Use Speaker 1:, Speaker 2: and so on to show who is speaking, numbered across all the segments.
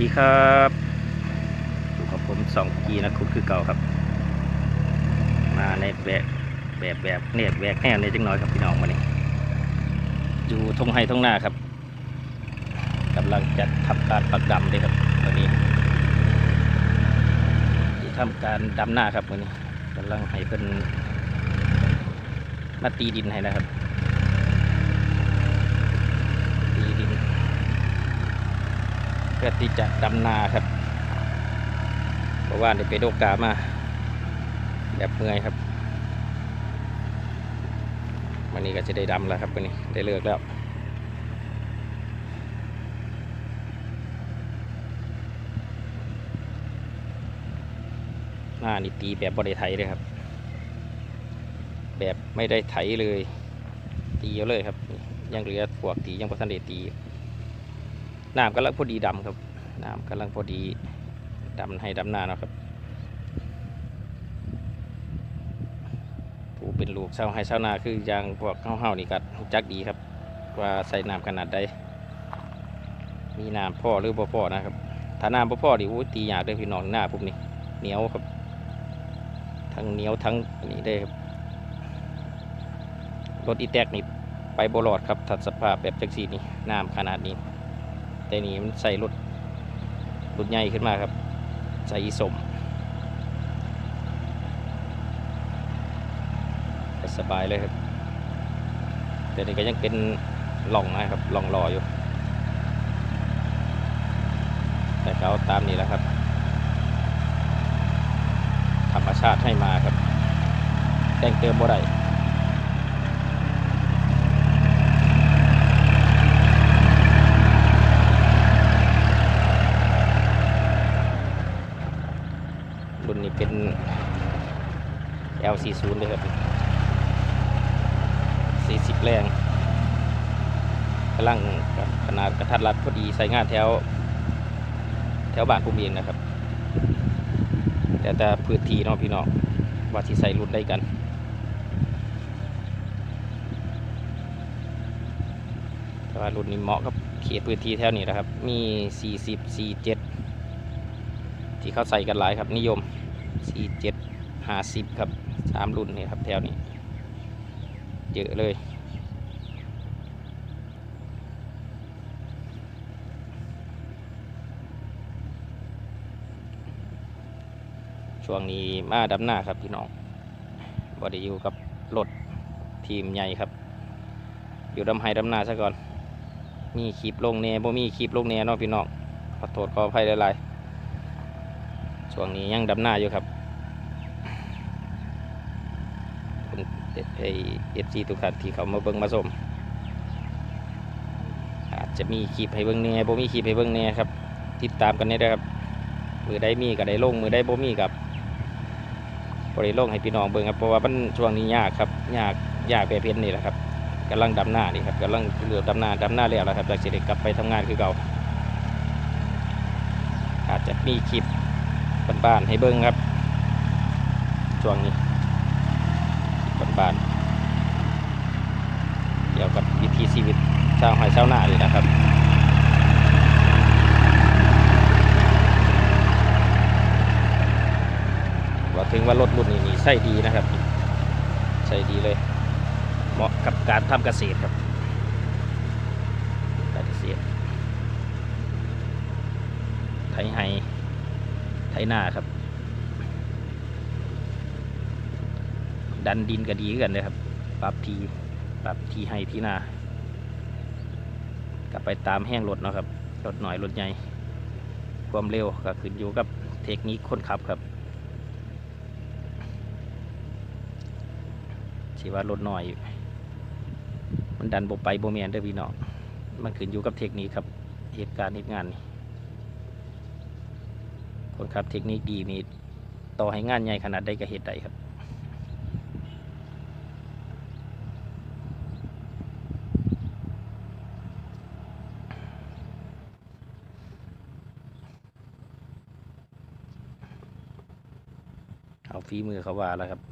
Speaker 1: ดีครับอยู่กับผมสองกีนะคุณคือเก่าครับ มาในแบบแบบแบบเนี่ยแบกแน่เลยจังน้อยครับพี่น้องมานี่อยู่ทงไฮทงหน้าครับกำลังจะทำการปักดำเลยครับวันนี้ที่ทำการดำหน้าครับวันนี้กำลังให้เพิ่นมาตีดินให้นะครับ ตีดิน เพื่อที่จะดำนาครับ เพราะว่าได้ไปโดกามาแบบเมื่อยครับวันนี้ก็จะได้ดำแล้วครับวันนี้ได้เลิกแล้วหน้านี่ตีแบบบริไถเลยครับ แบบไม่ได้ไถเลย ตีเอาเลยครับ ยังเหลือพวกตียังพอทันได้ตี น้ำกำลังพอดีดำครับน้ำกำลังพอดีดำให้ดำหน้านะครับผู้เป็นลูกชาให้ชานาคืออยางพวกเฮาๆนี่ก็รู้จักดีครับ ว่าใส่น้ำขนาดใดมีน้ำพ่อหรือบ่พ่อนะครับถ้าน้ำบ่พ่อดิอู้ตียากเลยพี่น้องหน้าพวกนี้เหนียวครับ ทั้งเหนียวทั้งนี้ได้ครับรถอีแตกนี่ไปบรอดครับถัดสภาพแบบจักสีนี่น้ำขนาดนี้ แต่นี่มันใส่รถรถใหญ่ขึ้นมาครับ ใส่อีสมสบายเลยครับ แต่นี่ก็ยังเป็นหล่องนะครับหล่องรออยู่ แต่เอาตามนี้แล้วครับ ธรรมชาติให้มาครับ แต่งเติมบ่ได้ เป็น L40 เลยครับ 40 แรงกำลังขนาดกระทัดรัดพอดีใส่งานแถว แถวบ้านภูมิเองนะครับ แต่แต่พื้นที่เนาะพี่น้องว่าที่ใส่รุ่นได้กันแต่ว่ารุ่นนี้เหมาะกับเขตพื้นที่แถวนี้นะครับ มี 40 47 ที่เขาใส่กันหลายครับนิยม 47 50ครับสามรุ่นนี่ครับแถวนี้ เยอะเลย ช่วงนี้มาดำหน้าครับพี่น้องบอดี้อยู่กับรถทีมใหญ่ครับ อยู่ดำไฮดำหน้าซะก่อน มีคลิปลงเน่บ่มีคลิปลงเน่เนาะพี่น้องขอโทษขออภัยหลายๆ ช่วงนี้ยังดำหน้าอยู่ครับคุณเอฟซีทุกท่านที่เขามาเบิ่งมาชมอาจจะมีคลิปให้เบิ่งเน่บ่มีคลิปให้เบิ่งเน่ครับ ติดตามกันได้ครับ มือได้มีกับได้ลงมือได้บ่มีกับบริลงให้พี่น้องเบิ่งครับเพราะว่ามันช่วงนี้ยากครับยากยากแบบเพชรนี่แหละครับกำลังดำหน้านี่ครับกำลังเรือดำหน้าดำหน้าแล้วครับจากจะได้กลับไปทำงานคือเก่าอาจจะมีคลิป บ้านๆให้เบิ่งครับช่วงนี้คลิปบ้านๆเกี่ยวกับวิถีชีวิตชาวไร่ชาวนาเลยนะครับว่าถึงว่ารถรุ่นนี้นี่ใช่ดีนะครับใช่ดีเลย เหมาะกับการทำเกษตรครับการเกษตรไถไฮ ไถนาครับ ดันดินก็ดีกันเลยครับ ปรับทีปรับทีให้ที่นากลับไปตามแห้งรถเนาะครับรถหน่อยรถใหญ่ความเร็วก็ขึ้นอยู่กับเทคนิคคนขับครับชีว่ารถน้อย มันดันบไปโบเมียนเด้อพี่น้องมันขึ้นอยู่กับเทคนิคครับเหตุการณ์เหตุงานนี่ คนขับเทคนิคดีนี่ต่อให้งานใหญ่ขนาดใดก็เหตุใดครับเอาฝีมือเขาว่าแล้วครับ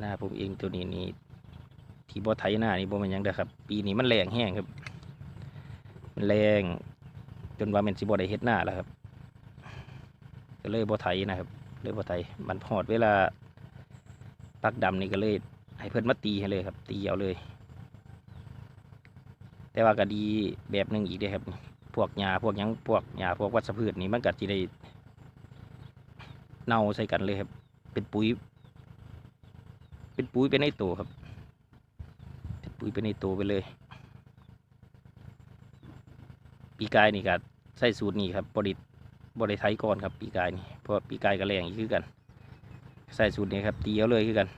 Speaker 1: หน้าผมเองตัวนี้นี่ที่บ่ไถหน้านี่บ่มันยังเด้อครับ ปีนี้มันแรงแห้งครับ มันแรงจนว่ามันสิบ่ได้เฮ็ดหน้าแล้วครับก็เลยบ่ไถนะครับ เลยบ่ไถมันพอดเวลาปักดำนี่ก็เลย ให้เพิ่อนมาตีให้เลยครับ ตีเอาเลย แต่ว่าก็ดีแบบหนึงอีกเด้อครับ พวกหญ้าพวกยังพวกหญ้าพวกวัชพืชนี่มันก็สิได้เน่าใส่กันเลยครับ เป็นปุ๋ย เป็นปุ๋ยไปในตัวครับเป็นปุ๋ยไปในตัวไปเลย ปีกายนี่ก็ใส่สูตรนี้ครับบริบริไทยก่อนครับ ปีกายนี่เพราะปีกายก็แรงอีกคือกัน ใส่สูตรนี้ครับตีเอาเลยคือกัน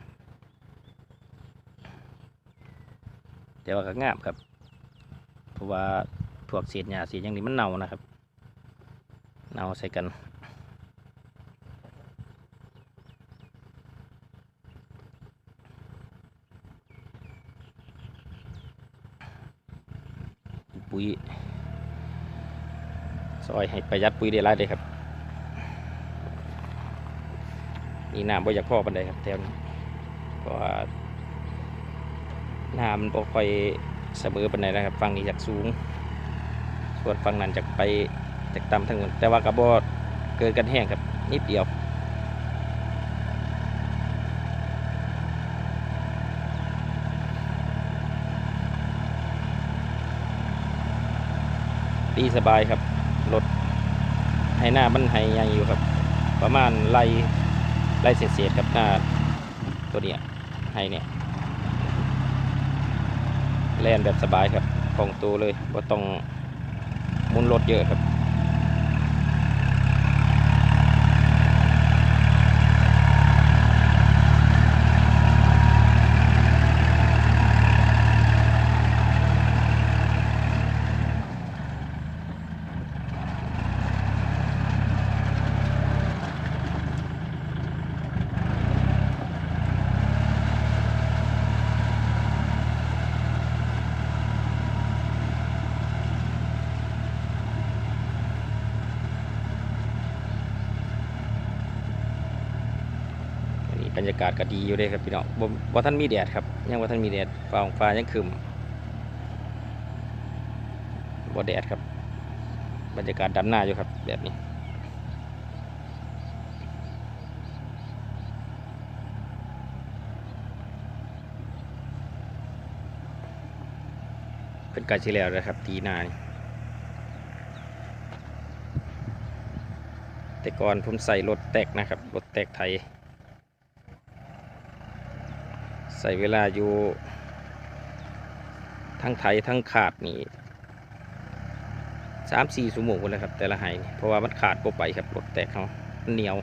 Speaker 1: แต่ว่าก็งามครับ เพราะว่าพวกเศษหญ้าเศษอย่างนี้มันเน่านะครับ เน่าใส่กัน ปุ๋ยซอยให้ประหยัดปุ๋ยได้หลายเลยครับนี่น้ำบ่อยากพ่อปันใดครับแถวนี้เพราะว่าน้ำมันบ่ค่อยเสมอปันใดนะครับฝั่งนี้จากสูง ส่วนฝั่งนั้นจากไปจากต่ำทั้งหมดแต่ว่ากระบอกเกินกันแห้งครับนิดเดียว ดีสบายครับรถให้หน้ามันให้ยังอยู่ครับ ประมาณไล่ไล่เศษๆครับหน้าตัวเนี้ยให้เนี่ยแล่นแบบสบายครับของตัวเลยว่าต้องมุนรถเยอะครับ รรยากาศก็ดีอยู่เลยครับพี่น้องบ่บ่ท่านมีแดดครับยังว่าท่านมีแดดฟ้าของฟ้ายังครึมบ่แดดครับ บรรยากาศดำหน้าอยู่ครับ แบบนี้เป็นการที่แล้วนะครับ ตีหน้านี่แต่ก่อนผมใส่รถแตกนะครับ รถแตกไทย ใส่เวลาอยู่ ทั้งไทยทั้งขาดนี่สามสี่ชั่วโมงเลยครับ แต่ละไห้นี่เพราะว่ามันขาดก็ไปครับรถแตกเขาเหนียว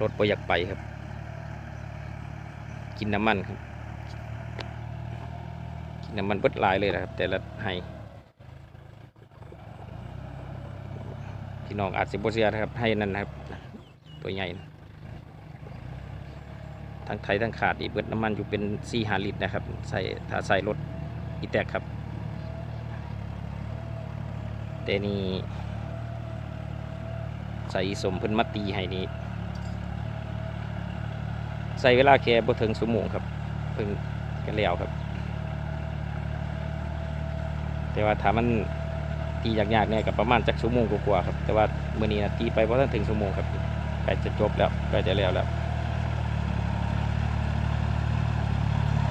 Speaker 1: รถไปอยากไปครับ กินน้ำมันครับ กินน้ำมันเบิดลายเลยนะครับ แต่ละไห้พี่น้องอาจสิบเสียนะครับ ให้นั่นนะครับ ตัวใหญ่นะ ทั้งไทยทั้งขาดอีเบิดน้ำมันอยู่เป็นสี่หาลิตรนะครับ ใส่ถ้าใส่รถอีแตกครับ แต่นี่ใส่สมเพิ่นมาตีให้นี่ใส่เวลาแค่บ่ถึงชั่วโมงครับ เพิ่งกันแล้วครับ แต่ว่าถ้ามันตียากๆเนี่ยกับประมาณจักชั่วโมงกว่าๆครับ แต่ว่ามื้อนี้นะตีไปบ่ทันถึงชั่วโมงครับใกล้จะจบแล้วใกล้จะแล้วแล้ว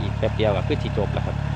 Speaker 1: อีก แป๊บเดียวก็คือที่จบแล้วครับ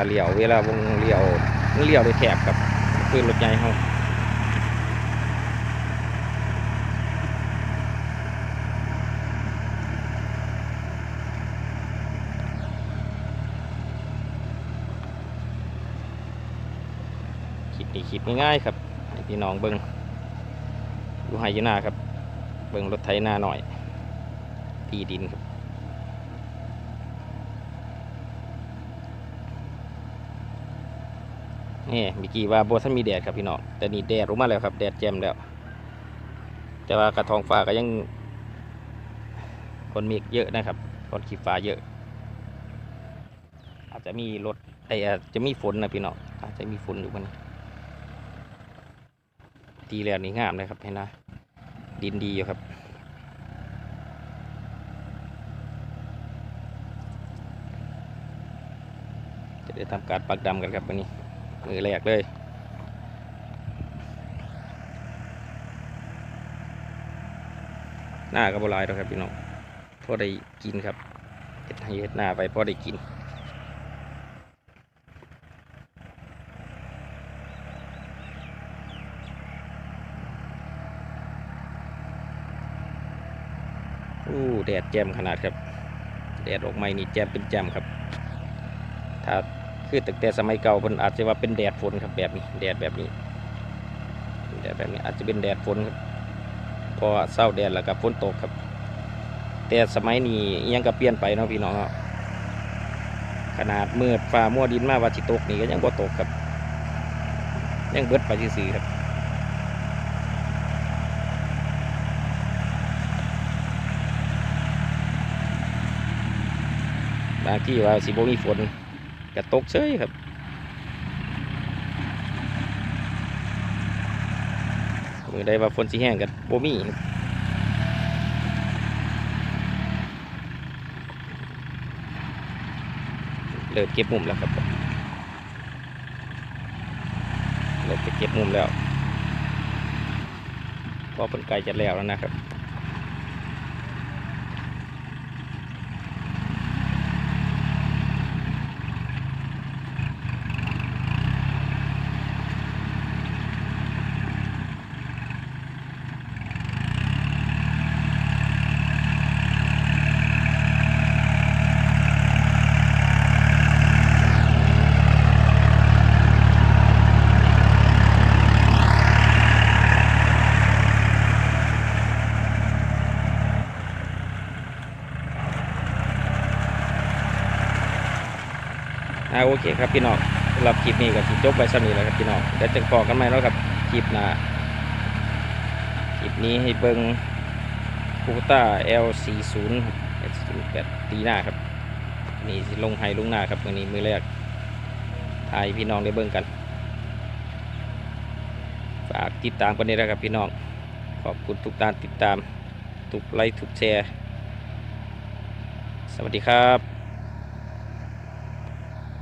Speaker 1: าเลี้ยวเวลาวงเลี้ยวมัเลี้ยวได้แคบกับคืนรถใหญ่เขาคิดดีคิดง่ายครับพี่น้องเบิง้งดูไฮยีนาครับ เบิ้งรถไถนาหน่อย ที่ดินครับ นี่เมื่อกี้ว่าบัท่านมีแดดครับพี่น้องแต่นี่แดดลงมาแล้วครับ แดดแจ่มแล้ว แต่ว่ากระทองฟ้าก็ยัง คนเมฆเยอะนะครับ คนขีฟ้าเยอะ อาจจะมีรถไออาจจะมีฝนนะพี่น้องอาจจะมีฝนอยู่มันตีแล้วนี่งามเลยครับเห็นนะดินดีอยู่ครับจะได้ทำการปักดำกันครับวันนี้ มือแรกเลยหน้าก็บหลายแล้วครับพี่น้องพอได้กินครับเฮ็ดให้เฮ็ดหน้าไปพอได้กินอู้แดดแจ่มขนาดครับ แดดออกใหม่นี่แจ่มเป็นแจ่มครับ ถ้า คือตั้งแต่สมัยเก่าเพิ่นอาจจะว่าเป็นแดดฝนครับแบบนี้ แดดแบบนี้แดดแบบนี้อาจจะเป็นแดดฝนครับพอเศร้าแดดแล้วก็ฝนตกครับ แต่สมัยนี้ยังก็เปลี่ยนไปเนาะพี่น้องขนาดมืดฟ้ามัวดินมาว่าสิตกนี่ก็ยังบ่ตกครับยังเบิดไปซื่อๆครับบางที่ว่าสิบ่มีฝน ก็ตกเฉยครับมือใดว่าฝนสิแห้งก็บ่มีครับเริ่เก็บมุมแล้วครับเริ่มจะเก็บมุมแล้วเพอเป็นไก่จะแล้วแล้วนะครับ โอเคครับพี่น้องสำหรับคลิปนี้ก็สิจบไปสักนี้แล้วครับพี่น้องเดี๋ยวจะพอกันไหมแล้วครับคลิปหน้าคลิปนี้ให้เบิ้งคูต้า L40 8ตีหน้าครับนี่ลงไฮลงหน้าครับวันนี้มือแรกถ่ายพี่น้องได้เบิ้งกันฝากติดตามกันนี้นะครับพี่น้องขอบคุณทุกการติดตามทุกไลค์ทุกแชร์ สวัสดีครับ